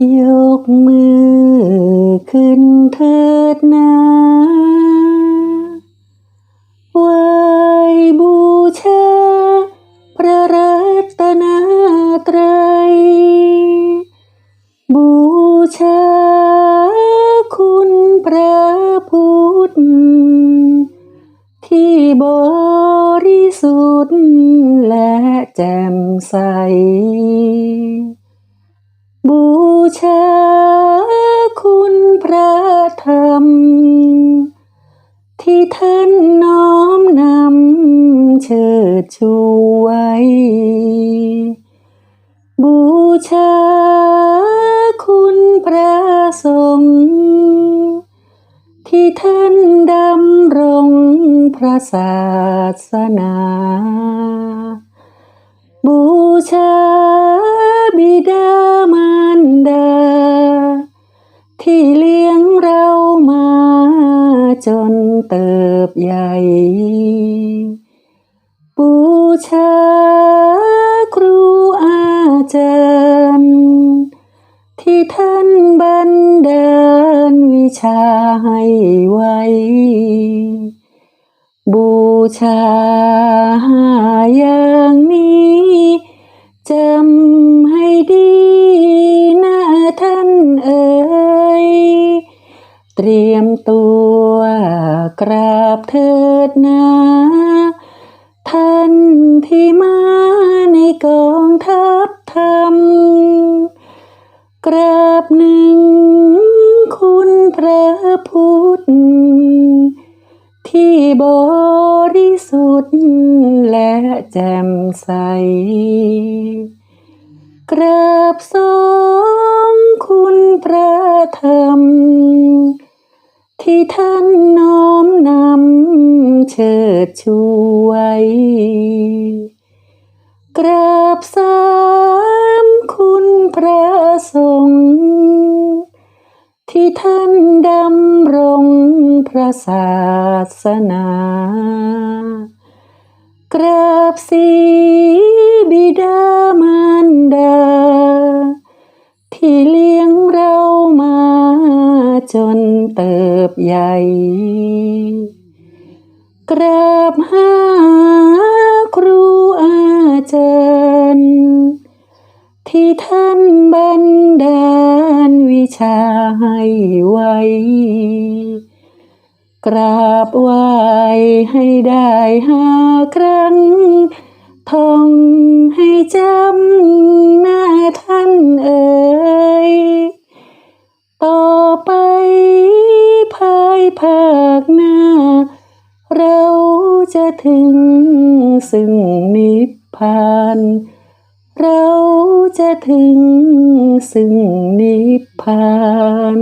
ยกมือขึ้นเถิดนาไหวบูชาพระรัตนตรัย บูชาคุณพระพุทธ ที่บริสุทธิ์และแจ่มใส บู ชาคุณพระธรรม ที่ท่านน้อมนำเชิดชูไว้บูชาคุณพระสงฆ์ที่ท่านดำรงพระศาสนา ใหญ่บูชาครูอาจารย์ ที่ท่านบันดาลวิชาให้ไว้ บูชาอย่างนี้จำให้ดีนะท่านเอ๋ยเตรียมตัว กราบเถิดนาท่านที่มาในกองทัพธรรม กราบหนึ่งคุณพระพุทธ ที่บริสุทธิ์และแจ่มใส กราบสองคุณพระธรรม ที่ท่านน้อมนำเชิดชูไว้กราบสามคุณพระสงฆ์ที่ท่านดำรงพระศาสนากราบสีบิดามารดาที่ ใหญ่ กราบหาครูอาจารย์ ที่ท่านบันดาลวิชาให้ไว้ กราบไหวให้ได้ห้าครั้งท่องให้จำหน้าท่านเอ่ย จะถึงซึ่งนิพพาน เราจะถึงซึ่งนิพพาน